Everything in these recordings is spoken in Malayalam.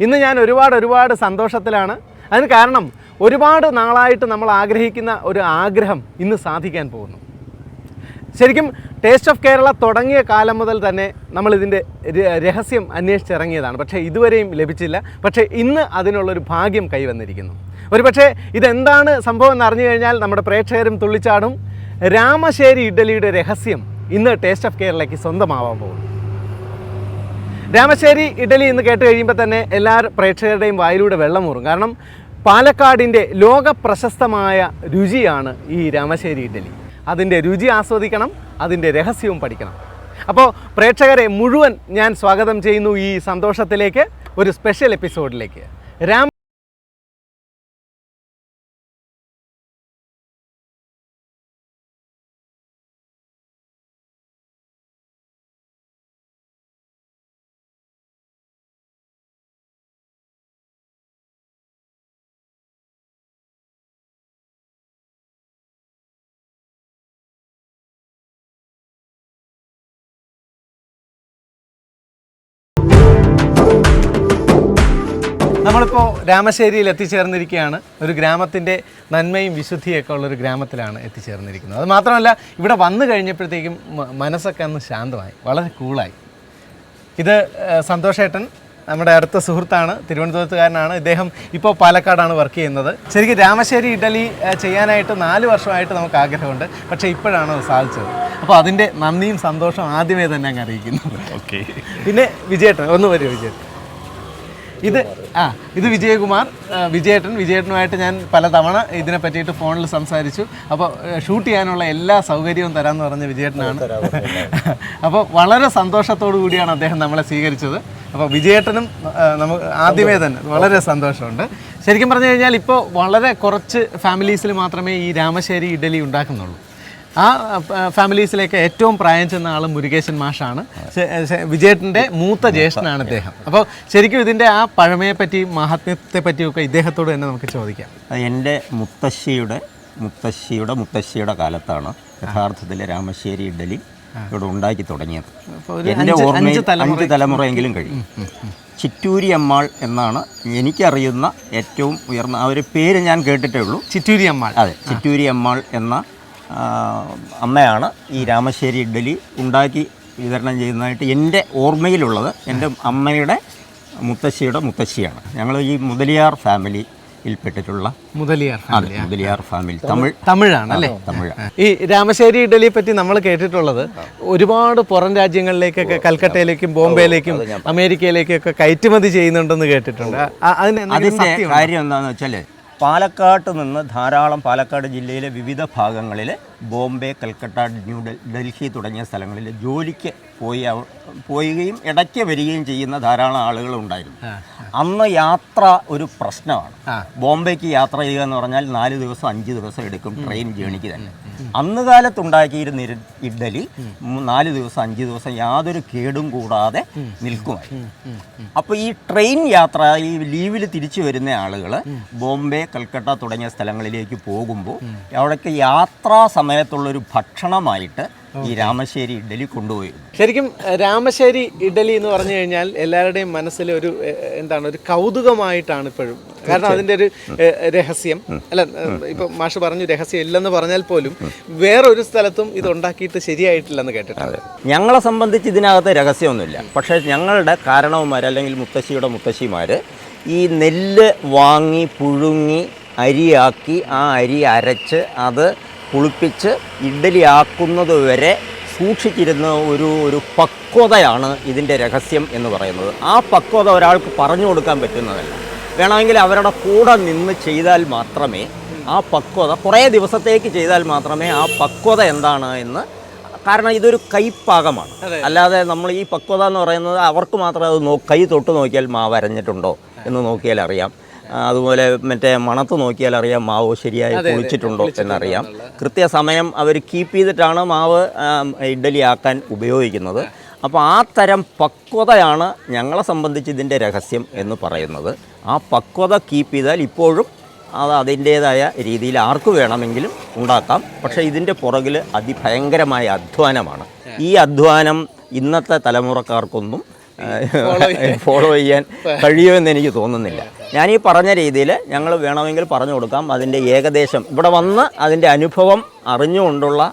ഇന്ന് ഞാൻ ഒരുപാട് ഒരുപാട് സന്തോഷത്തിലാണ്. അതിന് കാരണം ഒരുപാട് നാളായിട്ട് നമ്മൾ ആഗ്രഹിക്കുന്ന ഒരു ആഗ്രഹം ഇന്ന് സാധിക്കാൻ പോകുന്നു. ശരിക്കും ടേസ്റ്റ് ഓഫ് കേരള തുടങ്ങിയ കാലം മുതൽ തന്നെ നമ്മൾ ഇതിന്റെ രഹസ്യം അന്വേഷിച്ചിറങ്ങിയതാണ് പക്ഷേ ഇതുവരെയും ലഭിച്ചില്ല. പക്ഷേ ഇന്ന് അതിനുള്ളൊരു ഭാഗ്യം കൈവന്നിരിക്കുന്നു. ഒരു പക്ഷേ ഇതെന്താണ് സംഭവം എന്ന് അറിഞ്ഞു കഴിഞ്ഞാൽ നമ്മുടെ പ്രേക്ഷകരും തുള്ളിച്ചാടും. രാമശ്ശേരി ഇഡ്ഡലിയുടെ രഹസ്യം ഇന്ന് ടേസ്റ്റ് ഓഫ് കേരളയ്ക്ക് സ്വന്തമാവാൻ പോകുന്നു. രാമശ്ശേരി ഇഡലി എന്ന് കേട്ട് കഴിയുമ്പോൾ തന്നെ എല്ലാ പ്രേക്ഷകരുടെയും വായിലൂടെ വെള്ളം ഊറും. കാരണം പാലക്കാടിന്റെ ലോക പ്രശസ്തമായ രുചിയാണ് ഈ രാമശ്ശേരി ഇഡലി. അതിന്റെ രുചി ആസ്വദിക്കണം അതിന്റെ രഹസ്യവും പഠിക്കണം. അപ്പോൾ പ്രേക്ഷകരെ മുഴുവൻ ഞാൻ സ്വാഗതം ചെയ്യുന്നു ഈ സന്തോഷത്തിലേക്ക് ഒരു സ്പെഷ്യൽ എപ്പിസോഡിലേക്ക് രാം നമ്മളിപ്പോൾ രാമശ്ശേരിയിൽ എത്തിച്ചേർന്നിരിക്കുകയാണ്. ഒരു ഗ്രാമത്തിന്റെ നന്മയും വിശുദ്ധിയൊക്കെ ഉള്ള ഒരു ഗ്രാമത്തിലാണ് എത്തിച്ചേർന്നിരിക്കുന്നത്. അത് മാത്രമല്ല ഇവിടെ വന്നു കഴിഞ്ഞപ്പോഴത്തേക്കും മനസ്സൊക്കെ ഒന്ന് ശാന്തമായി വളരെ കൂളായി. ഇത് സന്തോഷേട്ടൻ നമ്മുടെ അടുത്ത സുഹൃത്താണ് തിരുവനന്തപുരത്തുകാരനാണ്. ഇദ്ദേഹം ഇപ്പോൾ പാലക്കാടാണ് വർക്ക് ചെയ്യുന്നത്. ശരിക്കും രാമശ്ശേരി ഇഡലി ചെയ്യാനായിട്ട് നാല് വർഷമായിട്ട് നമുക്ക് ആഗ്രഹമുണ്ട്. പക്ഷേ ഇപ്പോഴാണ് അത് സാധിച്ചത്. അപ്പോൾ അതിന്റെ നന്ദിയും സന്തോഷവും ആദ്യമേ തന്നെ അങ്ങ് അറിയിക്കുന്നു ഓക്കെ പിന്നെ വിജയേട്ടൻ ഒന്ന് വരും വിജയേട്ടൻ. ഇത് ആ ഇത് വിജയകുമാർ വിജയേട്ടൻ. വിജയേട്ടനുമായിട്ട് ഞാൻ പലതവണ ഇതിനെ പറ്റിയിട്ട് ഫോണിൽ സംസാരിച്ചു. അപ്പോൾ ഷൂട്ട് ചെയ്യാനുള്ള എല്ലാ സൗകര്യവും തരാമെന്ന് പറഞ്ഞ വിജയേട്ടനാണ്. അപ്പോൾ വളരെ സന്തോഷത്തോടു കൂടിയാണ് അദ്ദേഹം നമ്മളെ സ്വീകരിച്ചത്. അപ്പോൾ വിജയേട്ടനും നമുക്ക് ആദ്യമേ തന്നെ. വളരെ സന്തോഷമുണ്ട്. ശരിക്കും പറഞ്ഞു കഴിഞ്ഞാൽ ഇപ്പോൾ വളരെ കുറച്ച് ഫാമിലീസിൽ മാത്രമേ ഈ രാമശ്ശേരി ഇഡലി ഉണ്ടാക്കുന്നുള്ളൂ. ആ ഫാമിലീസിലേക്ക് ഏറ്റവും പ്രായം ചെന്ന ആൾ മുരുകേശൻ മാഷാണ്. വിജയേട്ടന്റെ മൂത്ത ജ്യേഷ്ഠനാണ് ഇദ്ദേഹം. അപ്പോൾ ശരിക്കും ഇതിന്റെ ആ പഴമയെ പറ്റിയും മഹാത്മ്യത്തെ പറ്റിയൊക്കെ ഇദ്ദേഹത്തോട് തന്നെ നമുക്ക് ചോദിക്കാം. എന്റെ മുത്തശ്ശിയുടെ മുത്തശ്ശിയുടെ മുത്തശ്ശിയുടെ കാലത്താണ് യഥാർത്ഥത്തിൽ രാമശ്ശേരി ഇഡലി ഇവിടെ ഉണ്ടാക്കി തുടങ്ങിയത്. എന്റെ ഓർമ്മയിൽ അഞ്ച് തലമുറ അഞ്ച് തലമുറയെങ്കിലും കഴിയും. ചിറ്റൂരി അമ്മാൾ എന്നാണ് എനിക്കറിയുന്ന ഏറ്റവും ഉയർന്ന ആ ഒരു പേര് ഞാൻ കേട്ടിട്ടേ ഉള്ളൂ. ചിറ്റൂരി അമ്മാൾ. അതെ ചിറ്റൂരി അമ്മാൾ എന്ന അമ്മയാണ് ഈ രാമശ്ശേരി ഇഡ്ഡലി ഉണ്ടാക്കി വിതരണം ചെയ്യുന്നതായിട്ട് എന്റെ ഓർമ്മയിലുള്ളത്. എന്റെ അമ്മയുടെ മുത്തശ്ശിയുടെ മുത്തശ്ശിയാണ്. ഞങ്ങൾ ഈ മുതലിയാർ ഫാമിലിയിൽപ്പെട്ടിട്ടുള്ള മുതലിയാർ മുതലിയാർ ഫാമിലി തമിഴ്. തമിഴാണ് അല്ലേ? തമിഴ് ഈ രാമശ്ശേരി ഇഡലിയെ പറ്റി നമ്മൾ കേട്ടിട്ടുള്ളത് ഒരുപാട് പുറം രാജ്യങ്ങളിലേക്കൊക്കെ കൽക്കട്ടയിലേക്കും ബോംബെയിലേക്കും അമേരിക്കയിലേക്കൊക്കെ കയറ്റുമതി ചെയ്യുന്നുണ്ടെന്ന് കേട്ടിട്ടുണ്ട്. അതിന്റെ? കാര്യം എന്താണെന്ന് വെച്ചാൽ പാലക്കാട്ട് നിന്ന് ധാരാളം പാലക്കാട് ജില്ലയിലെ വിവിധ ഭാഗങ്ങളിൽ ബോംബെ കൽക്കട്ട ന്യൂഡൽ ഡൽഹി തുടങ്ങിയ സ്ഥലങ്ങളിൽ ജോലിക്ക് പോയി പോവുകയും ഇടയ്ക്ക് വരികയും ചെയ്യുന്ന ധാരാളം ആളുകൾ ഉണ്ടായിരുന്നു. അന്ന് യാത്ര ഒരു പ്രശ്നമാണ്. ബോംബെക്ക് യാത്ര ചെയ്യുക എന്ന് പറഞ്ഞാൽ നാല് ദിവസം അഞ്ച് ദിവസം എടുക്കും ട്രെയിൻ ജേണിക്ക് തന്നെ. അന്ന് കാലത്തുണ്ടാക്കിയിരുന്ന ഇഡ്ഡലി നാല് ദിവസം അഞ്ച് ദിവസം യാതൊരു കേടും കൂടാതെ നിൽക്കുമായി അപ്പോൾ ഈ ട്രെയിൻ യാത്ര ഈ ലീവിൽ തിരിച്ചു വരുന്ന ആളുകൾ ബോംബെ കൽക്കട്ട തുടങ്ങിയ സ്ഥലങ്ങളിലേക്ക് പോകുമ്പോൾ അവിടേക്ക് യാത്രാ സമയത്തുള്ളൊരു ഭക്ഷണമായിട്ട് ഈ രാമശ്ശേരി ഇഡലി കൊണ്ടുപോയി. ശരിക്കും രാമശ്ശേരി ഇഡലി എന്ന് പറഞ്ഞു കഴിഞ്ഞാൽ എല്ലാവരുടെയും മനസ്സിൽ ഒരു എന്താണ് ഒരു കൗതുകമായിട്ടാണ് ഇപ്പോഴും. കാരണം അതിന്റെ ഒരു രഹസ്യം. അല്ല ഇപ്പൊ മാഷ് പറഞ്ഞു രഹസ്യം ഇല്ലെന്ന് പറഞ്ഞാൽ പോലും വേറൊരു സ്ഥലത്തും ഇത് ഉണ്ടാക്കിയിട്ട് ശരിയായിട്ടില്ലെന്ന് കേട്ടിട്ടുണ്ട്. ഞങ്ങളെ സംബന്ധിച്ച് ഇതിനകത്ത് രഹസ്യമൊന്നുമില്ല. പക്ഷേ ഞങ്ങളുടെ കാരണവന്മാർ അല്ലെങ്കിൽ മുത്തശ്ശിയുടെ മുത്തശ്ശിമാർ ഈ നെല്ല് വാങ്ങി പുഴുങ്ങി അരിയാക്കി ആ അരി അരച്ച് അത് പുളിപ്പിച്ച് ഇഡ്ഡലി ആക്കുന്നത് വരെ സൂക്ഷിച്ചിരുന്ന ഒരു ഒരു പക്വതയാണ് ഇതിന്റെ രഹസ്യം എന്ന് പറയുന്നത്. ആ പക്വത ഒരാൾക്ക് പറഞ്ഞു കൊടുക്കാൻ പറ്റുന്നതല്ല. വേണമെങ്കിൽ അവരുടെ കൂടെ നിന്ന് ചെയ്താൽ മാത്രമേ ആ പക്വത കുറേ ദിവസത്തേക്ക് ചെയ്താൽ മാത്രമേ ആ പക്വത എന്താണ് എന്ന് കാരണം ഇതൊരു കൈപ്പാകമാണ്. അല്ലാതെ നമ്മൾ ഈ പക്വത എന്ന് പറയുന്നത് അവർക്ക് മാത്രം അത് നോ കൈ തൊട്ട് നോക്കിയാൽ മാവ് അരഞ്ഞിട്ടുണ്ടോ എന്ന് നോക്കിയാൽ അറിയാം. അതുപോലെ മറ്റേ മണത്ത് നോക്കിയാൽ അറിയാം മാവ് ശരിയായി കുളിച്ചിട്ടുണ്ടോ എന്നറിയാം. കൃത്യസമയം അവർ കീപ്പ് ചെയ്തിട്ടാണ് മാവ് ഇഡ്ഡലി ആക്കാൻ ഉപയോഗിക്കുന്നത്. അപ്പോൾ ആ തരം പക്വതയാണ് ഞങ്ങളെ സംബന്ധിച്ച് ഇതിന്റെ രഹസ്യം എന്ന് പറയുന്നത്. ആ പക്വത കീപ്പ് ചെയ്താൽ ഇപ്പോഴും അത് അതിന്റേതായ രീതിയിൽ ആർക്ക് വേണമെങ്കിലും ഉണ്ടാക്കാം. പക്ഷേ ഇതിന്റെ പുറകിൽ അതിഭയങ്കരമായ അധ്വാനമാണ്. ഈ അധ്വാനം ഇന്നത്തെ തലമുറക്കാർക്കൊന്നും ഫോളോ ചെയ്യാൻ. കഴിയുമെന്ന് എനിക്ക് തോന്നുന്നില്ല. ഞാൻ ഈ പറഞ്ഞ രീതിയിൽ ഞങ്ങൾ വേണമെങ്കിൽ പറഞ്ഞു കൊടുക്കാം. അതിന്റെ ഏകദേശം ഇവിടെ വന്ന് അതിന്റെ അനുഭവം അറിഞ്ഞുകൊണ്ടുള്ള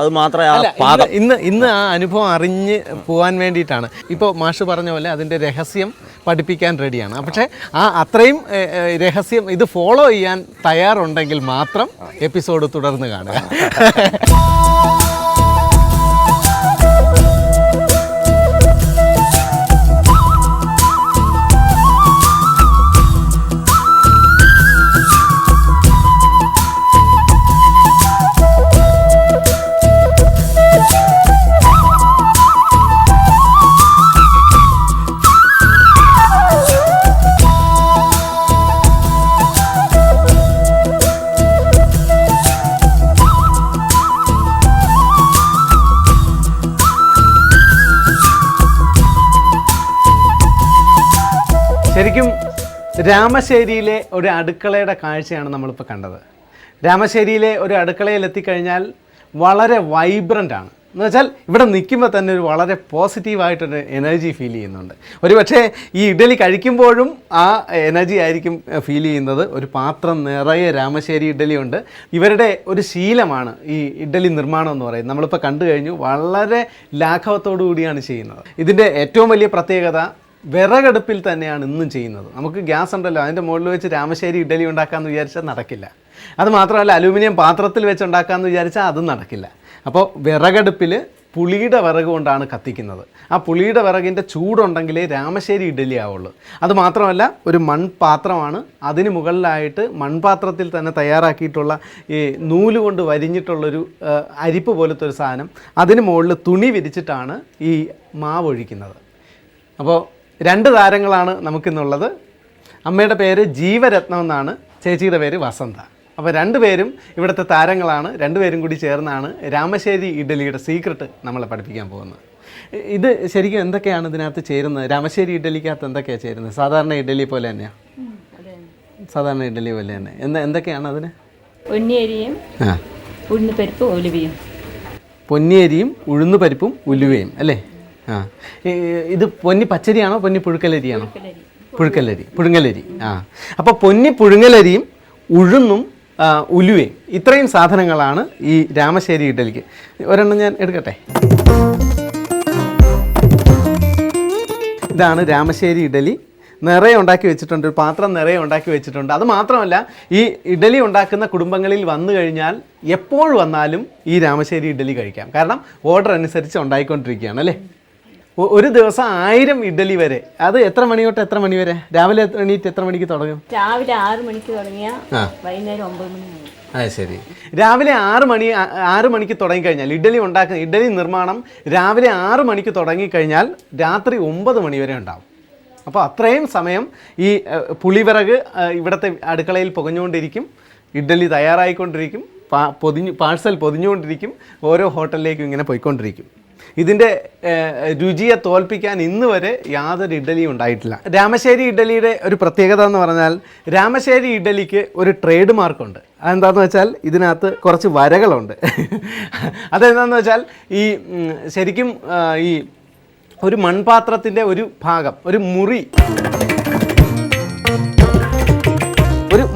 അത് മാത്രമേ ആ പാകം ഇന്ന് ഇന്ന് ആ അനുഭവം അറിഞ്ഞ് പോകാൻ വേണ്ടിയിട്ടാണ്. ഇപ്പോൾ മാഷ് പറഞ്ഞ പോലെ അതിന്റെ രഹസ്യം പഠിപ്പിക്കാൻ റെഡിയാണ്. പക്ഷേ ആ അത്രയും രഹസ്യം ഇത് ഫോളോ ചെയ്യാൻ തയ്യാറുണ്ടെങ്കിൽ മാത്രം എപ്പിസോഡ് തുടർന്ന് കാണുക. ശരിക്കും രാമശ്ശേരിയിലെ ഒരു അടുക്കളയുടെ കാഴ്ചയാണ് നമ്മളിപ്പോൾ കണ്ടത്. രാമശ്ശേരിയിലെ ഒരു അടുക്കളയിൽ എത്തിക്കഴിഞ്ഞാൽ വളരെ വൈബ്രന്റ് ആണ്. എന്ന് വെച്ചാൽ ഇവിടെ നിൽക്കുമ്പോൾ തന്നെ ഒരു വളരെ പോസിറ്റീവായിട്ടൊരു എനർജി ഫീൽ ചെയ്യുന്നുണ്ട്. ഒരു പക്ഷേ ഈ ഇഡലി കഴിക്കുമ്പോഴും ആ എനർജി ആയിരിക്കും ഫീൽ ചെയ്യുന്നത്. ഒരു പാത്രം നിറയെ രാമശ്ശേരി ഇഡലി ഉണ്ട്. ഇവരുടെ ഒരു ശീലമാണ് ഈ ഇഡലി നിർമ്മാണം എന്ന് പറയുന്നത്. നമ്മളിപ്പോൾ കണ്ടു കഴിഞ്ഞു വളരെ ലാഘവത്തോടു കൂടിയാണ് ചെയ്യുന്നത്. ഇതിന്റെ ഏറ്റവും വലിയ പ്രത്യേകത വിറകടുപ്പിൽ തന്നെയാണ് ഇന്നും ചെയ്യുന്നത്. നമുക്ക് ഗ്യാസ് ഉണ്ടല്ലോ അതിന്റെ മുകളിൽ വെച്ച് രാമശ്ശേരി ഇഡലി ഉണ്ടാക്കാമെന്ന് വിചാരിച്ചാൽ നടക്കില്ല. അത് മാത്രമല്ല അലൂമിനിയം പാത്രത്തിൽ വെച്ച് ഉണ്ടാക്കാമെന്ന് വിചാരിച്ചാൽ അതും നടക്കില്ല. അപ്പോൾ വിറകടുപ്പിൽ പുളിയുടെ വിറക് കൊണ്ടാണ് കത്തിക്കുന്നത്. ആ പുളിയുടെ വിറകിന്റെ ചൂടുണ്ടെങ്കിലേ രാമശ്ശേരി ഇഡലി ആവുള്ളൂ. അത് മാത്രമല്ല ഒരു മൺപാത്രമാണ് അതിന് മുകളിലായിട്ട് മൺപാത്രത്തിൽ തന്നെ തയ്യാറാക്കിയിട്ടുള്ള ഈ നൂൽ കൊണ്ട് വരിഞ്ഞിട്ടുള്ളൊരു അരിപ്പ് പോലത്തെ ഒരു സാധനം അതിന് മുകളിൽ തുണി വിരിച്ചിട്ടാണ് ഈ മാവ് ഒഴിക്കുന്നത്. അപ്പോൾ രണ്ട് താരങ്ങളാണ് നമുക്കിന്നുള്ളത്. അമ്മയുടെ പേര് ജീവരത്നം എന്നാണ്. ചേച്ചിയുടെ പേര് വസന്ത. അപ്പോൾ രണ്ടുപേരും ഇവിടുത്തെ താരങ്ങളാണ്. രണ്ടുപേരും കൂടി ചേർന്നാണ് രാമശ്ശേരി ഇഡലിയുടെ സീക്രട്ട് നമ്മളെ പഠിപ്പിക്കാൻ പോകുന്നത്. ഇത് ശരിക്കും എന്തൊക്കെയാണ് ഇതിനകത്ത് ചേരുന്നത്? രാമശ്ശേരി ഇഡലിക്കകത്ത് എന്തൊക്കെയാണ് ചേരുന്നത്? സാധാരണ ഇഡലി പോലെ തന്നെയാണ് സാധാരണ ഇഡലി പോലെ തന്നെ. എന്താ എന്തൊക്കെയാണ് അതിന്? ഉണ്ണിയരിയും ആ. ഉലുവയും. ഒലിവിയും പൊന്നിയരിയും ഉഴുന്നുപരിപ്പും ഉലുവയും അല്ലേ? ആ. ഇത് പൊന്നി പച്ചരിയാണോ പൊന്നി പുഴുക്കലരിയാണോ? പുഴുക്കലരി. പുഴുങ്ങലരി. ആ. അപ്പോൾ പൊന്നി പുഴുങ്ങലരിയും ഉഴുന്നും ഉലുവയും ഇത്രയും സാധനങ്ങളാണ് ഈ രാമശ്ശേരി ഇഡലിക്ക്. ഒരെണ്ണം ഞാൻ എടുക്കട്ടെ? ഇതാണ് രാമശ്ശേരി ഇഡലി. നിറയെ ഉണ്ടാക്കി വെച്ചിട്ടുണ്ട് ഒരു പാത്രം നിറയെ ഉണ്ടാക്കി വെച്ചിട്ടുണ്ട്. അത് മാത്രമല്ല ഈ ഇഡലി ഉണ്ടാക്കുന്ന കുടുംബങ്ങളിൽ വന്നു കഴിഞ്ഞാൽ എപ്പോൾ വന്നാലും ഈ രാമശ്ശേരി ഇഡലി കഴിക്കാം. കാരണം ഓർഡർ അനുസരിച്ച് ഉണ്ടായിക്കൊണ്ടിരിക്കുകയാണ് അല്ലേ? ഒരു ദിവസം ആയിരം ഇഡലി വരെ. അത് എത്ര മണി തൊട്ട് എത്ര മണി വരെ? രാവിലെ എത്ര എണീറ്റ് എത്ര മണിക്ക് തുടങ്ങും? രാവിലെ ആറ് മണിക്ക് തുടങ്ങിയ. വൈകുന്നേരം ഒമ്പത് മണി അത് ശരി. രാവിലെ ആറ് മണി ആറ് മണിക്ക് തുടങ്ങിക്കഴിഞ്ഞാൽ ഇഡലി ഉണ്ടാക്കുന്ന ഇഡലി നിർമ്മാണം രാവിലെ ആറ് മണിക്ക് തുടങ്ങിക്കഴിഞ്ഞാൽ രാത്രി ഒമ്പത് മണി വരെ ഉണ്ടാവും. അപ്പോൾ അത്രയും സമയം ഈ പുളിവിറക് ഇവിടുത്തെ അടുക്കളയിൽ പുകഞ്ഞുകൊണ്ടിരിക്കും ഇഡലി തയ്യാറായിക്കൊണ്ടിരിക്കും പാ പൊതിഞ്ഞ് പാഴ്സൽ പൊതിഞ്ഞുകൊണ്ടിരിക്കും ഓരോ ഹോട്ടലിലേക്കും ഇങ്ങനെ പോയിക്കൊണ്ടിരിക്കും. ഇതിന്റെ രുചിയെ തോൽപ്പിക്കാൻ ഇന്ന് വരെ യാതൊരു ഇഡലിയും ഉണ്ടായിട്ടില്ല. രാമശ്ശേരി ഇഡലിയുടെ ഒരു പ്രത്യേകത എന്ന് പറഞ്ഞാൽ രാമശ്ശേരി ഇഡലിക്ക് ഒരു ട്രേഡ് മാർക്കുണ്ട്. അതെന്താണെന്ന് വെച്ചാൽ ഇതിനകത്ത് കുറച്ച് വരകളുണ്ട്. അതെന്താണെന്ന് വെച്ചാൽ ഈ ശരിക്കും ഈ ഒരു മൺപാത്രത്തിന്റെ ഒരു ഭാഗം ഒരു മുറി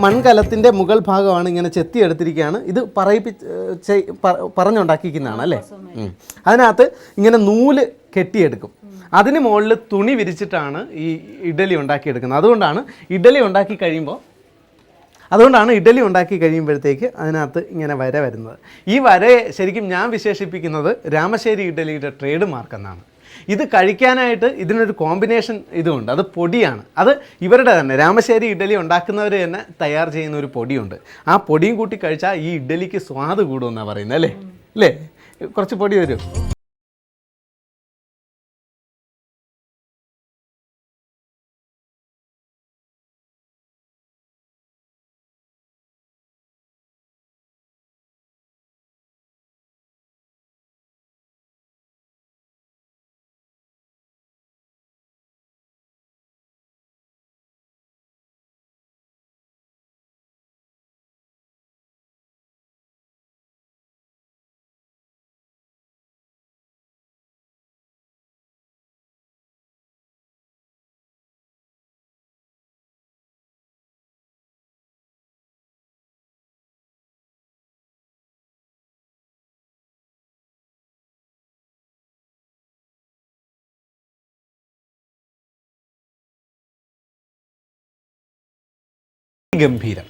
മൺകലത്തിന്റെ മുകൾ ഭാഗമാണ് ഇങ്ങനെ ചെത്തി എടുത്തിരിക്കുകയാണ് ഇത് പറയിപ്പിച്ച് പറഞ്ഞുണ്ടാക്കിയിരിക്കുന്നതാണ് അല്ലേ. അതിനകത്ത് ഇങ്ങനെ നൂൽ കെട്ടിയെടുക്കും. അതിന് മുകളിൽ തുണി വിരിച്ചിട്ടാണ് ഈ ഇഡലി ഉണ്ടാക്കിയെടുക്കുന്നത്. അതുകൊണ്ടാണ് ഇഡലി ഉണ്ടാക്കി കഴിയുമ്പോൾ അതുകൊണ്ടാണ് ഇഡലി ഉണ്ടാക്കി കഴിയുമ്പോഴത്തേക്ക് അതിനകത്ത് ഇങ്ങനെ വര വരുന്നത്. ഈ വരയെ ശരിക്കും ഞാൻ വിശേഷിപ്പിക്കുന്നത് രാമശ്ശേരി ഇഡലിയുടെ ട്രേഡ് മാർക്ക് എന്നാണ്. ഇത് കഴിക്കാനായിട്ട് ഇതിനൊരു കോമ്പിനേഷൻ ഇതുണ്ട്. അത് പൊടിയാണ്. അത് ഇവരുടെ തന്നെ രാമശ്ശേരി ഇഡ്ഡലി ഉണ്ടാക്കുന്നവർ തന്നെ തയ്യാർ ചെയ്യുന്ന ഒരു പൊടിയുണ്ട്. ആ പൊടിയും കൂട്ടി കഴിച്ചാൽ ഈ ഇഡ്ഡലിക്ക് സ്വാദ് കൂടുമെന്നാണ് പറയുന്നത് അല്ലേ? അല്ലേ? കുറച്ച് പൊടി വരും. ഗംഭീരം.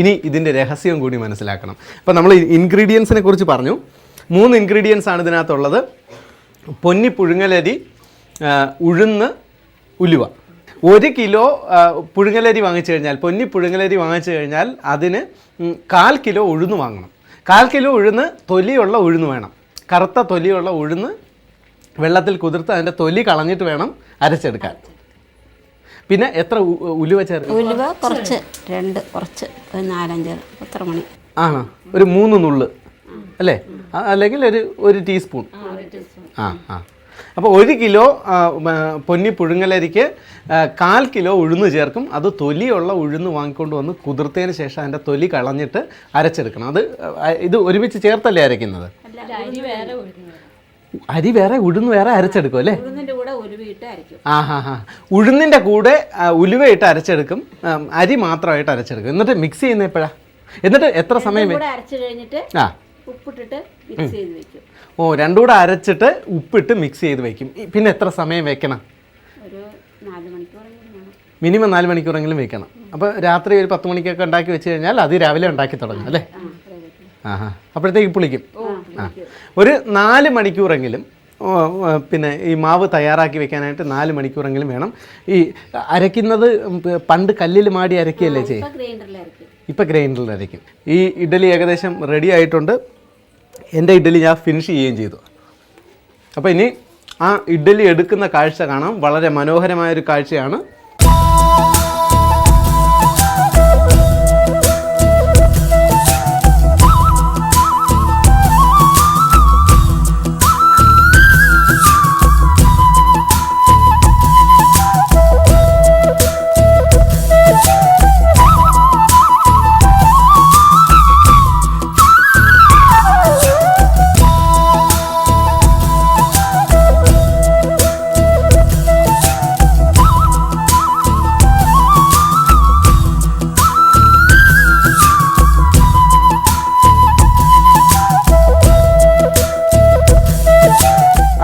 ഇനി ഇതിന്റെ രഹസ്യം കൂടി മനസ്സിലാക്കണം. അപ്പോൾ നമ്മൾ ഇൻഗ്രീഡിയൻസിനെ കുറിച്ച് പറഞ്ഞു. മൂന്ന് ഇൻഗ്രീഡിയൻസ് ആണ് ഇതിനകത്തുള്ളത്. പൊന്നി പുഴുങ്ങലരി ഉഴുന്ന് ഉലുവ. ഒരു കിലോ പുഴുങ്ങലരി വാങ്ങിച്ചു കഴിഞ്ഞാൽ പൊന്നി പുഴുങ്ങലരി വാങ്ങിച്ചു കഴിഞ്ഞാൽ അതിന് കാൽ കിലോ ഉഴുന്ന് വാങ്ങണം. കാൽ കിലോ ഉഴുന്ന് തൊലിയുള്ള ഉഴുന്ന് വേണം. കറുത്ത തൊലിയുള്ള ഉഴുന്ന് വെള്ളത്തിൽ കുതിർത്ത് അതിന്റെ തൊലി കളഞ്ഞിട്ട് വേണം അരച്ചെടുക്കാൻ. പിന്നെ എത്ര ഉലുവ ചേർക്കും ഉലുവ കുറച്ച് രണ്ട് കുറച്ച് ഒരു നാലഞ്ച് എത്ര മണി. ആണോ? ഒരു മൂന്ന് നുള്ള്. അല്ലേ? അല്ലെങ്കിൽ ഒരു ഒരു ടീസ്പൂൺ. ആ ആ അപ്പോൾ ഒരു കിലോ പൊന്നി പുഴുങ്ങലരിക്ക് കാൽ കിലോ ഉഴുന്ന് ചേർക്കും. അത് തൊലിയുള്ള ഉഴുന്ന് വാങ്ങിക്കൊണ്ട് വന്ന് കുതിർത്തതിന് ശേഷം അതിന്റെ തൊലി കളഞ്ഞിട്ട് അരച്ചെടുക്കണം. അത് ഇത് ഒരുമിച്ച് ചേർത്തല്ലേ അരയ്ക്കുന്നത്? അരി വേറെ ഉഴുന്ന് വേറെ അരച്ചെടുക്കും അല്ലേ? ഉഴുന്നിന്റെ കൂടെ ഉലുവയിട്ട് അരച്ചെടുക്കും. അരി മാത്രമായിട്ട് അരച്ചെടുക്കും. എന്നിട്ട് മിക്സ് ചെയ്യുന്ന എപ്പോഴാ? എന്നിട്ട് എത്ര സമയം ആ. ഉപ്പിട്ടിട്ട് മിക്സ് ചെയ്ത് വെക്കും. ഓ രണ്ടും കൂടെ അരച്ചിട്ട് ഉപ്പിട്ട് മിക്സ് ചെയ്ത് വെക്കും. പിന്നെ എത്ര സമയം വെക്കണം? മിനിമം നാല് മണിക്കൂറെങ്കിലും വെക്കണം. അപ്പോൾ രാത്രി ഒരു പത്ത് മണിക്കൊക്കെ ഉണ്ടാക്കി വെച്ച് കഴിഞ്ഞാൽ അത് രാവിലെ ഉണ്ടാക്കി തുടങ്ങും അല്ലേ? ആ ഹാ അപ്പോഴത്തേക്ക് പുളിക്കും. ഒരു നാല് മണിക്കൂറെങ്കിലും പിന്നെ ഈ മാവ് തയ്യാറാക്കി വെക്കാനായിട്ട് നാല് മണിക്കൂറെങ്കിലും വേണം. ഈ അരയ്ക്കുന്നത് പണ്ട് കല്ലിൽ മാടി അരക്കുകയല്ലേ ചെയ്യും? ഇപ്പൊ ഗ്രൈൻഡറിൽ അരയ്ക്കും. ഇപ്പം ഗ്രൈൻഡറിൽ അരയ്ക്കും. ഈ ഇഡ്ഡലി ഏകദേശം റെഡി ആയിട്ടുണ്ട്. എന്റെ ഇഡ്ഡലി ഞാൻ ഫിനിഷ് ചെയ്യുകയും ചെയ്തു. അപ്പോൾ ഇനി ആ ഇഡ്ഡലി എടുക്കുന്ന കാഴ്ച കാണാം. വളരെ മനോഹരമായൊരു കാഴ്ചയാണ്.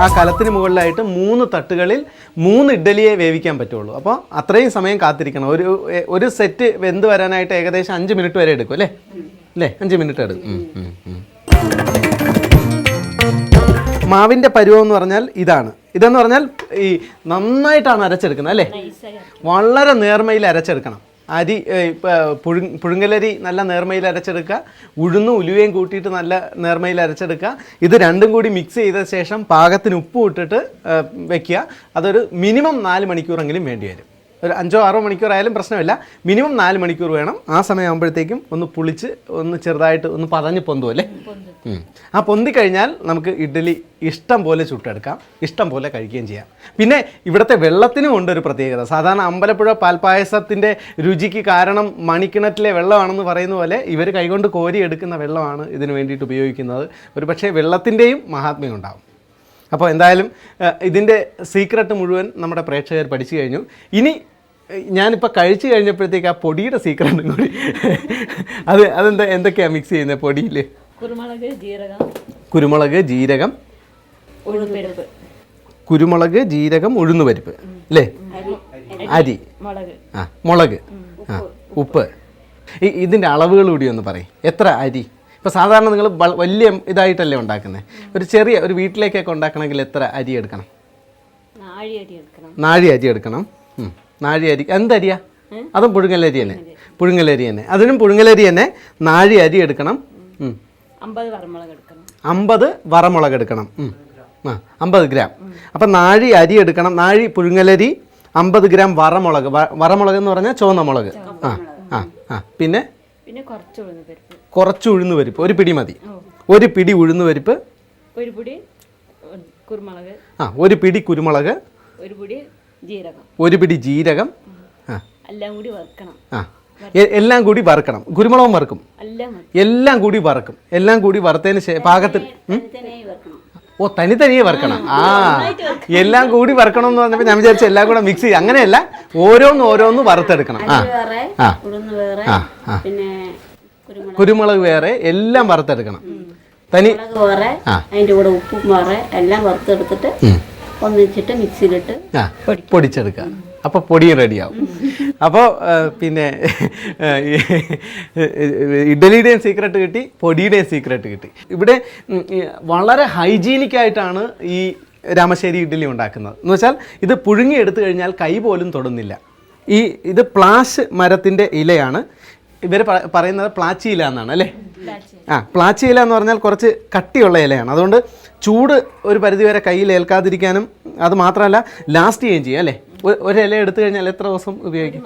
ആ കലത്തിന് മുകളിലായിട്ട് മൂന്ന് തട്ടുകളിൽ മൂന്ന് ഇഡ്ഡലിയെ വേവിക്കാൻ പറ്റുള്ളൂ. അപ്പോൾ അത്രയും സമയം കാത്തിരിക്കണം. ഒരു ഒരു സെറ്റ് വെന്ത് വരാനായിട്ട് ഏകദേശം അഞ്ച് മിനിറ്റ് വരെ എടുക്കും അല്ലേ? അല്ലേ? അഞ്ച് മിനിറ്റ് എടുക്കും. മാവിന്റെ പരുവം എന്ന് പറഞ്ഞാൽ ഇതാണ്. ഇതെന്ന് പറഞ്ഞാൽ ഈ നന്നായിട്ടാണ് അരച്ചെടുക്കുന്നത് അല്ലേ? വളരെ നേർമയിൽ അരച്ചെടുക്കണം. അരി പുഴു പുഴുങ്ങലരി നല്ല നേർമയിൽ അരച്ചെടുക്കുക. ഉഴുന്നും ഉലുവയും കൂട്ടിയിട്ട് നല്ല നേർമയിൽ അരച്ചെടുക്കുക. ഇത് രണ്ടും കൂടി മിക്സ് ചെയ്ത ശേഷം പാകത്തിന് ഉപ്പ് ഇട്ടിട്ട് വയ്ക്കുക അതൊരു മിനിമം നാല് മണിക്കൂറെങ്കിലും വേണ്ടി വരും ഒരു അഞ്ചോ ആറോ മണിക്കൂർ ആയാലും പ്രശ്നമില്ല. മിനിമം നാല് മണിക്കൂർ വേണം. ആ സമയമാകുമ്പോഴത്തേക്കും ഒന്ന് പുളിച്ച് ഒന്ന് ചെറുതായിട്ട് ഒന്ന് പതഞ്ഞ് പൊന്തു അല്ലേ? ആ പൊന്തി കഴിഞ്ഞാൽ നമുക്ക് ഇഡ്ഡലി ഇഷ്ടം പോലെ ചുട്ടെടുക്കാം. ഇഷ്ടം പോലെ കഴിക്കുകയും ചെയ്യാം. പിന്നെ ഇവിടുത്തെ വെള്ളത്തിനും ഉണ്ടൊരു പ്രത്യേകത. സാധാരണ അമ്പലപ്പുഴ പാൽപ്പായസത്തിന്റെ രുചിക്ക് കാരണം മണിക്കിണറ്റിലെ വെള്ളമാണെന്ന് പറയുന്ന പോലെ ഇവർ കൈകൊണ്ട് കോരി എടുക്കുന്ന വെള്ളമാണ് ഇതിന് വേണ്ടിയിട്ട് ഉപയോഗിക്കുന്നത്. ഒരു പക്ഷേ വെള്ളത്തിന്റെയും മഹാത്മ്യം ഉണ്ടാകും അപ്പോൾ എന്തായാലും ഇതിന്റെ സീക്രട്ട് മുഴുവൻ നമ്മുടെ പ്രേക്ഷകർ പഠിച്ചു കഴിഞ്ഞു. ഇനി ഞാനിപ്പോൾ കഴിച്ചു കഴിഞ്ഞപ്പോഴത്തേക്ക് ആ പൊടിയുടെ സീക്രട്ടും കൂടി. അത് അതെന്താ എന്തൊക്കെയാണ് മിക്സ് ചെയ്യുന്നത് പൊടിയിൽ കുരുമുളക് ജീരകം. കുരുമുളക് ജീരകം. ഉഴുന്നുപരിപ്പ്. കുരുമുളക് ജീരകം ഉഴുന്നുപരിപ്പ്. അല്ലേ അരി. മുളക്. ആ മുളക്. ആ ഉപ്പ്. ഈ ഇതിന്റെ അളവുകൾ കൂടി ഒന്ന് പറയും. എത്ര അരി? ഇപ്പോൾ സാധാരണ നിങ്ങൾ വലിയ ഇതായിട്ടല്ലേ ഉണ്ടാക്കുന്നത് ഒരു ചെറിയ ഒരു വീട്ടിലേക്കൊക്കെ ഉണ്ടാക്കണമെങ്കിൽ എത്ര അരി എടുക്കണം? നാഴി അരി എടുക്കണം. നാഴി അരി. എന്തരിയാ അതും പുഴുങ്ങലരി തന്നെ പുഴുങ്ങലരി തന്നെ അതിനും പുഴുങ്ങലരി തന്നെ നാഴി അരി എടുക്കണം. അമ്പത് വറമുളക് എടുക്കണം. ആ അമ്പത് ഗ്രാം. അപ്പം നാഴി അരി എടുക്കണം. നാഴി പുഴുങ്ങലരി അമ്പത് ഗ്രാം വറമുളക്. വറമുളക് എന്ന് പറഞ്ഞാൽ ചുവന്ന മുളക് ആ ആ ആ. പിന്നെ? കുറച്ച് ഉഴുന്ന് പരിപ്പ്. ഒരു പിടി മതി. ഒരു പിടി ഉഴുന്ന് പരിപ്പ്. ഒരു പിടി കുരുമുളക്. ആ ഒരു പിടി കുരുമുളക്. ഒരു പൊടി ജീരകം. ഒരു പിടി ജീരകം. എല്ലാം കൂടി വറുക്കണം. ആ. എല്ലാം കൂടി വറുക്കണം. കുരുമുളകും വറുക്കും. എല്ലാം കൂടി വറുക്കും. എല്ലാം കൂടി വറുത്തതിന് ശേഷം പാകത്തിൽ ഓ തനി തനിയെ വറുക്കണം. ആ എല്ലാം കൂടി വറുക്കണം എന്ന് പറഞ്ഞപ്പോൾ ഞാൻ വിചാരിച്ചു എല്ലാം കൂടെ മിക്സ് ചെയ്യും അങ്ങനെയല്ല ഓരോന്ന് ഓരോന്ന് വറുത്തെടുക്കണം. ആ. ആ. കുരുമുളക് വേറെ എല്ലാം വറുത്തെടുക്കണം. തനി. അതിന്റെ കൂടെ ഉപ്പും വേറെ എല്ലാം വറുത്തെടുത്തിട്ട്. ഒന്നിച്ചിട്ട് മിക്സിയിലിട്ട് പൊടിച്ചെടുക്കുക. അപ്പോൾ പൊടിയും റെഡിയാവും. അപ്പോൾ പിന്നെ ഇഡലിയുടെയും സീക്രട്ട് കിട്ടി പൊടിയുടെയും സീക്രട്ട് കിട്ടി. ഇവിടെ വളരെ ഹൈജീനിക് ആയിട്ടാണ് ഈ രാമശ്ശേരി ഇഡലി ഉണ്ടാക്കുന്നത്. എന്ന് വെച്ചാൽ ഇത് പുഴുങ്ങി എടുത്തു കഴിഞ്ഞാൽ കൈ പോലും തൊടുന്നില്ല. ഈ ഇത് പ്ലാശ് മരത്തിന്റെ ഇലയാണ്. ഇവർ പറയുന്നത് പ്ലാച്ചി ഇല എന്നാണ് അല്ലേ? ആ പ്ലാച്ചി ഇല എന്ന് പറഞ്ഞാൽ കുറച്ച് കട്ടിയുള്ള ഇലയാണ്. അതുകൊണ്ട് ചൂട് ഒരു പരിധിവരെ കയ്യിൽ ഏൽക്കാതിരിക്കാനും അത് മാത്രമല്ല ലാസ്റ്റ് ചെയ്യുകയും ചെയ്യും അല്ലേ? ഒരു ഇല എടുത്തു കഴിഞ്ഞാൽ എത്ര ദിവസം ഉപയോഗിക്കും?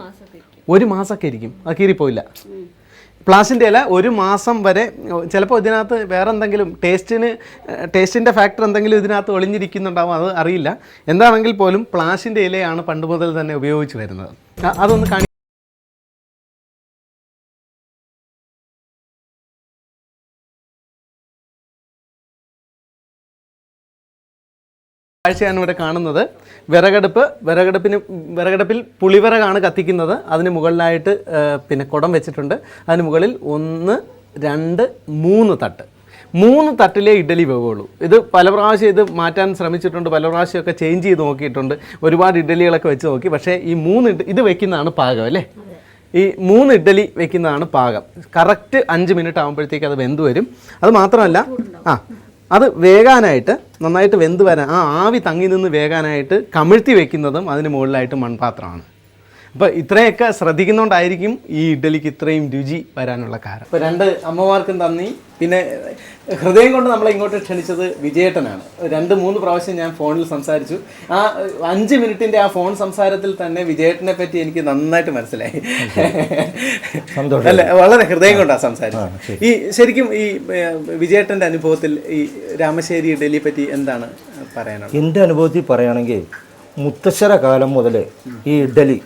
ഒരു മാസമൊക്കെ ഇരിക്കും. അത് കീറിപ്പോയില്ല പ്ലാസ്റ്റിന്റെ ഇല ഒരു മാസം വരെ ചിലപ്പോൾ ഇതിനകത്ത് വേറെ എന്തെങ്കിലും ടേസ്റ്റിന് ടേസ്റ്റിന്റെ ഫാക്ടർ എന്തെങ്കിലും ഇതിനകത്ത് ഒളിഞ്ഞിരിക്കുന്നുണ്ടാവും അത് അറിയില്ല. എന്താണെങ്കിൽ പോലും പ്ലാസ്റ്റിന്റെ ഇലയാണ് പണ്ട് മുതൽ തന്നെ ഉപയോഗിച്ച് വരുന്നത്. അതൊന്ന് കാണി കാഴ്ചയാണ് ഇവിടെ കാണുന്നത്. വിറകടുപ്പ് വിറകടുപ്പിന് വിറകടുപ്പിൽ പുളിവിറകാണ് കത്തിക്കുന്നത്. അതിന് മുകളിലായിട്ട് പിന്നെ കുടം വെച്ചിട്ടുണ്ട്. അതിന് മുകളിൽ ഒന്ന് രണ്ട് മൂന്ന് തട്ട്. മൂന്ന് തട്ടിലേ ഇഡലി വേവുള്ളൂ. ഇത് പല പ്രാവശ്യം ഇത് മാറ്റാൻ ശ്രമിച്ചിട്ടുണ്ട്. പല പ്രാവശ്യമൊക്കെ ചേഞ്ച് ചെയ്ത് നോക്കിയിട്ടുണ്ട്. ഒരുപാട് ഇഡലികളൊക്കെ വെച്ച് നോക്കി. പക്ഷേ ഈ മൂന്ന് ഇത് വെക്കുന്നതാണ് പാകം അല്ലേ? ഈ മൂന്ന് ഇഡ്ഡലി വെക്കുന്നതാണ് പാകം. കറക്റ്റ് അഞ്ച് മിനിറ്റ് ആകുമ്പോഴത്തേക്ക് അത് വെന്ത് വരും. അത് മാത്രമല്ല ആ അത് വേകാനായിട്ട് നന്നായിട്ട് വെന്ത് വരാൻ ആ ആവി തങ്ങി നിന്ന് വേകാനായിട്ട് കമിഴ്ത്തി വെക്കുന്നതും അതിന് മുകളിലായിട്ട് മൺപാത്രമാണ്. അപ്പോൾ ഇത്രയൊക്കെ ശ്രദ്ധിക്കുന്നതുകൊണ്ടായിരിക്കും ഈ ഇഡ്ഡലിക്ക് ഇത്രയും രുചി വരാനുള്ള കാരണം. ഇപ്പോൾ രണ്ട് അമ്മമാർക്കും തന്നി പിന്നെ ഹൃദയം കൊണ്ട് നമ്മളെ ഇങ്ങോട്ട് ക്ഷണിച്ചത് വിജയേട്ടനാണ്. രണ്ട് മൂന്ന് പ്രാവശ്യം ഞാൻ ഫോണിൽ സംസാരിച്ചു. ആ അഞ്ച് മിനിറ്റിന്റെ ആ ഫോൺ സംസാരത്തിൽ തന്നെ വിജയേട്ടനെ പറ്റി എനിക്ക് നന്നായിട്ട് മനസ്സിലായി. അല്ല വളരെ ഹൃദയം കൊണ്ടാണ് സംസാരിച്ചത്. ഈ ശരിക്കും ഈ വിജയേട്ടന്റെ അനുഭവത്തിൽ ഈ രാമശ്ശേരി ഇഡ്ഡലിയെ പറ്റി എന്താണ് പറയാനുള്ളത്? എന്റെ അനുഭവത്തിൽ പറയുകയാണെങ്കിൽ മുത്തശ്ശര കാലം മുതൽ ഈ ഇഡ്ഡലി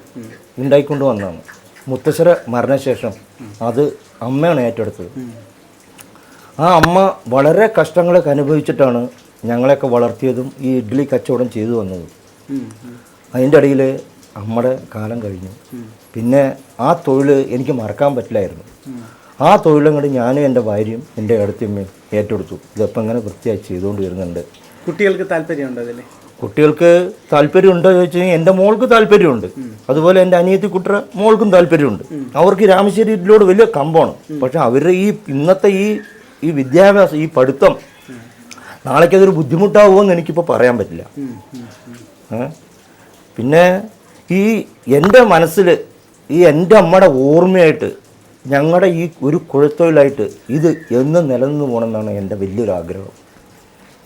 ഉണ്ടായിക്കൊണ്ട് വന്നതാണ്. മുത്തശ്ശര മരണശേഷം അത് അമ്മയാണ് ഏറ്റെടുത്തത്. ആ അമ്മ വളരെ കഷ്ടങ്ങളൊക്കെ അനുഭവിച്ചിട്ടാണ് ഞങ്ങളെയൊക്കെ വളർത്തിയതും ഈ ഇഡ്ഡലി കച്ചവടം ചെയ്തു വന്നത്. അതിന്റെ ഇടയിൽ അമ്മയുടെ കാലം കഴിഞ്ഞു. പിന്നെ ആ തൊഴിൽ എനിക്ക് മറക്കാൻ പറ്റില്ലായിരുന്നു. ആ തൊഴിലും കൂടി ഞാനും എന്റെ ഭാര്യയും എന്റെ അടുത്തമ്മയും ഏറ്റെടുത്തു. ഇതിപ്പോൾ ഇങ്ങനെ വൃത്തിയായി ചെയ്തുകൊണ്ട് വരുന്നുണ്ട് കുട്ടികൾക്ക് താല്പര്യമുണ്ടോ അതിൽ കുട്ടികൾക്ക് താല്പര്യമുണ്ടോ ചോദിച്ചു കഴിഞ്ഞാൽ എന്റെ മോൾക്ക് താല്പര്യമുണ്ട്. അതുപോലെ എന്റെ അനിയത്തി കുട്ടിയുടെ മോൾക്കും താല്പര്യമുണ്ട്. അവർക്ക് രാമശ്ശേരിയിലോട് രാമശ്ശേരി വലിയ കമ്പമാണ്. പക്ഷെ അവരുടെ ഈ ഇന്നത്തെ ഈ ഈ വിദ്യാഭ്യാസം ഈ പഠിത്തം നാളേക്ക് അതൊരു ബുദ്ധിമുട്ടാവുമെന്ന് എനിക്കിപ്പോൾ പറയാൻ പറ്റില്ല. പിന്നെ ഈ എന്റെ മനസ്സിൽ ഈ എന്റെ അമ്മയുടെ ഓർമ്മയായിട്ട് ഞങ്ങളുടെ ഈ ഒരു കുഴത്തൊഴിലായിട്ട് ഇത് എന്ന് നിലനിന്ന് പോകണമെന്നാണ് എന്റെ വലിയൊരു ആഗ്രഹം.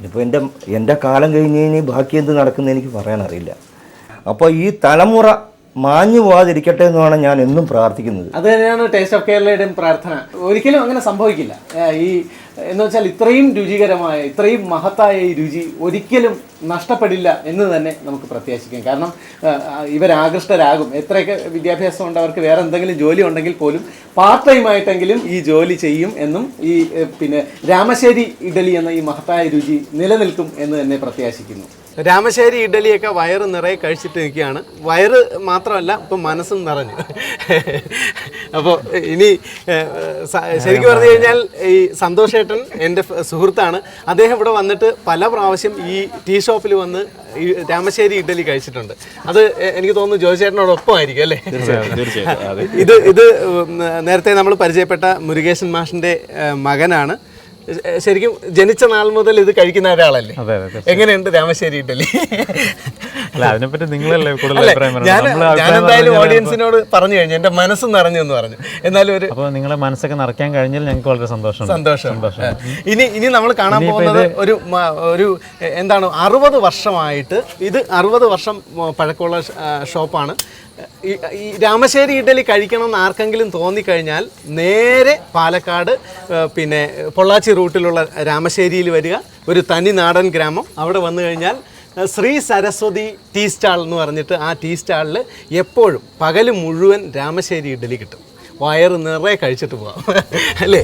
ഇപ്പോൾ എന്റെ എന്റെ കാലം കഴിഞ്ഞ് കഴിഞ്ഞ് ബാക്കി എന്ത് നടക്കുന്ന എനിക്ക് പറയാനറിയില്ല അപ്പോൾ ഈ തലമുറ മാഞ്ഞു പോകാതിരിക്കട്ടെ എന്നാണ് ഞാൻ എന്നും പ്രാർത്ഥിക്കുന്നത്. അത് തന്നെയാണ് ടേസ്റ്റ് ഓഫ് കേരളയുടെയും പ്രാർത്ഥന. ഒരിക്കലും അങ്ങനെ സംഭവിക്കില്ല. ഈ എന്ന് വെച്ചാൽ ഇത്രയും രുചികരമായ ഇത്രയും മഹത്തായ ഈ രുചി ഒരിക്കലും നഷ്ടപ്പെടില്ല എന്ന് തന്നെ നമുക്ക് പ്രത്യാശിക്കാം. കാരണം ഇവരാകൃഷ്ടരാകും. എത്രയൊക്കെ വിദ്യാഭ്യാസം ഉണ്ട് അവർക്ക് വേറെ എന്തെങ്കിലും ജോലി ഉണ്ടെങ്കിൽ പോലും പാർട്ട് ടൈം ആയിട്ടെങ്കിലും ഈ ജോലി ചെയ്യും എന്നും ഈ പിന്നെ രാമശ്ശേരി ഇഡലി എന്ന ഈ മഹത്തായ രുചി നിലനിൽക്കും എന്ന് തന്നെ പ്രത്യാശിക്കുന്നു. രാമശ്ശേരി ഇഡലിയൊക്കെ വയറ് നിറയെ കഴിച്ചിട്ട് നിൽക്കുകയാണ്. വയറ് മാത്രമല്ല ഇപ്പം മനസ്സും നിറഞ്ഞു. അപ്പോൾ ഇനി ശരിക്കും പറഞ്ഞു കഴിഞ്ഞാൽ ഈ സന്തോഷേട്ടൻ എന്റെ സുഹൃത്താണ്. അദ്ദേഹം ഇവിടെ വന്നിട്ട് പല പ്രാവശ്യം ഈ ടീ ഷോപ്പിൽ വന്ന് ഈ രാമശ്ശേരി ഇഡലി കഴിച്ചിട്ടുണ്ട്. അത് എനിക്ക് തോന്നുന്നു ജോയിച്ചേട്ടനോടൊപ്പം ആയിരിക്കും അല്ലേ ഇത് ഇത് നേരത്തെ നമ്മൾ പരിചയപ്പെട്ട മുരുകേശൻ മാഷിന്റെ മകനാണ്. ശരിക്കും ജനിച്ച നാൾ മുതൽ ഇത് കഴിക്കുന്ന ഒരാളല്ലേ? എങ്ങനെയുണ്ട് രാമശ്ശേരി ഇഡലി? അല്ല അതിനെപ്പറ്റി നിങ്ങളല്ലേ കൂടുതൽ ഞാൻ എന്തായാലും ഓഡിയൻസിനോട് പറഞ്ഞു കഴിഞ്ഞു. എന്റെ മനസ്സ് നിറഞ്ഞു എന്ന് പറഞ്ഞു. എന്നാലും ഒരു അപ്പോൾ നിങ്ങളെ മനസ്സൊക്കെ നിറയ്ക്കാൻ കഴിഞ്ഞാൽ ഞങ്ങൾക്ക് വളരെ സന്തോഷം. സന്തോഷം ഇനി ഇനി നമ്മൾ കാണാൻ പോകുന്നത് ഒരു ഒരു എന്താണ് അറുപത് വർഷമായിട്ട് ഇത് അറുപത് വർഷം പഴക്കമുള്ള ഷോപ്പാണ്. ഈ രാമശ്ശേരി ഇഡലി കഴിക്കണം എന്ന് ആർക്കെങ്കിലും തോന്നിക്കഴിഞ്ഞാൽ നേരെ പാലക്കാട് പിന്നെ പൊള്ളാച്ചി റൂട്ടിലുള്ള രാമശ്ശേരിയിൽ വരിക. ഒരു തനി നാടൻ ഗ്രാമം. അവിടെ വന്നു കഴിഞ്ഞാൽ ശ്രീ സരസ്വതി ടീ സ്റ്റാൾ എന്ന് പറഞ്ഞിട്ട് ആ ടീ സ്റ്റാളിൽ എപ്പോഴും പകൽ മുഴുവൻ രാമശ്ശേരി ഇഡലി കിട്ടും. വയറ് നിറയെ കഴിച്ചിട്ട് പോവാം. അല്ലേ?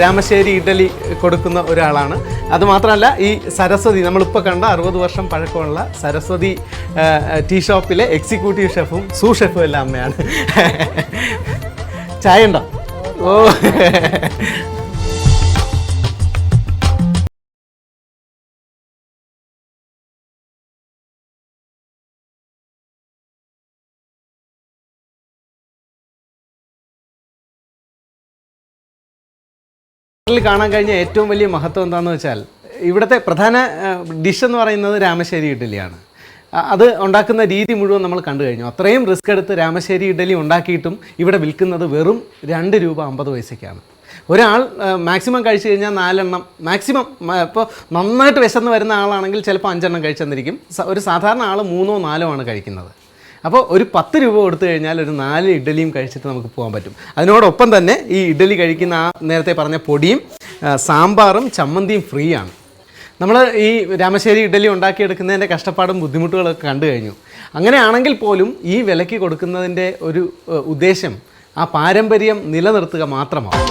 രാമശ്ശേരി ഇഡലി കൊടുക്കുന്ന ഒരാളാണ്. അതുമാത്രമല്ല ഈ സരസ്വതി നമ്മളിപ്പോൾ കണ്ട അറുപത് വർഷം പഴക്കമുള്ള സരസ്വതി ടീ ഷോപ്പിലെ എക്സിക്യൂട്ടീവ് ഷെഫും സൂ ഷെഫും എല്ലാം അമ്മയാണ്. ചായ ഉണ്ടോ? ഓ. ിൽ കാണാൻ കഴിഞ്ഞ ഏറ്റവും വലിയ മഹത്വം എന്താണെന്ന് വെച്ചാൽ ഇവിടുത്തെ പ്രധാന ഡിഷ് എന്ന് പറയുന്നത് രാമശ്ശേരി ഇഡ്ഡലിയാണ്. അത് ഉണ്ടാക്കുന്ന രീതി മുഴുവൻ നമ്മൾ കണ്ടു കഴിഞ്ഞു. അത്രയും റിസ്ക് എടുത്ത് രാമശ്ശേരി ഇഡ്ഡലി ഉണ്ടാക്കിയിട്ടും ഇവിടെ വിൽക്കുന്നത് വെറും രണ്ട് രൂപ അമ്പത് പൈസയ്ക്കാണ്. ഒരാൾ മാക്സിമം കഴിച്ചു കഴിഞ്ഞാൽ നാലെണ്ണം മാക്സിമം ഇപ്പോൾ നന്നായിട്ട് വിശന്ന് വരുന്ന ആളാണെങ്കിൽ ചിലപ്പോൾ അഞ്ചെണ്ണം കഴിച്ചെന്നിരിക്കും. ഒരു സാധാരണ ആൾ മൂന്നോ നാലോ ആണ് കഴിക്കുന്നത്. അപ്പോൾ ഒരു പത്ത് രൂപ കൊടുത്തു കഴിഞ്ഞാൽ ഒരു നാല് ഇഡ്ഡലിയും കഴിച്ചിട്ട് നമുക്ക് പോകാൻ പറ്റും. അതിനോടൊപ്പം തന്നെ ഈ ഇഡ്ഡലി കഴിക്കുന്ന ആ നേരത്തെ പറഞ്ഞ പൊടിയും സാമ്പാറും ചമ്മന്തിയും ഫ്രീ ആണ്. നമ്മൾ ഈ രാമശ്ശേരി ഇഡ്ഡലി ഉണ്ടാക്കിയെടുക്കുന്നതിന്റെ കഷ്ടപ്പാടും ബുദ്ധിമുട്ടുകളൊക്കെ കണ്ടു കഴിഞ്ഞു. അങ്ങനെയാണെങ്കിൽ പോലും ഈ വിലയ്ക്ക് കൊടുക്കുന്നതിന്റെ ഒരു ഉദ്ദേശം ആ പാരമ്പര്യം നിലനിർത്തുക മാത്രമാണ്.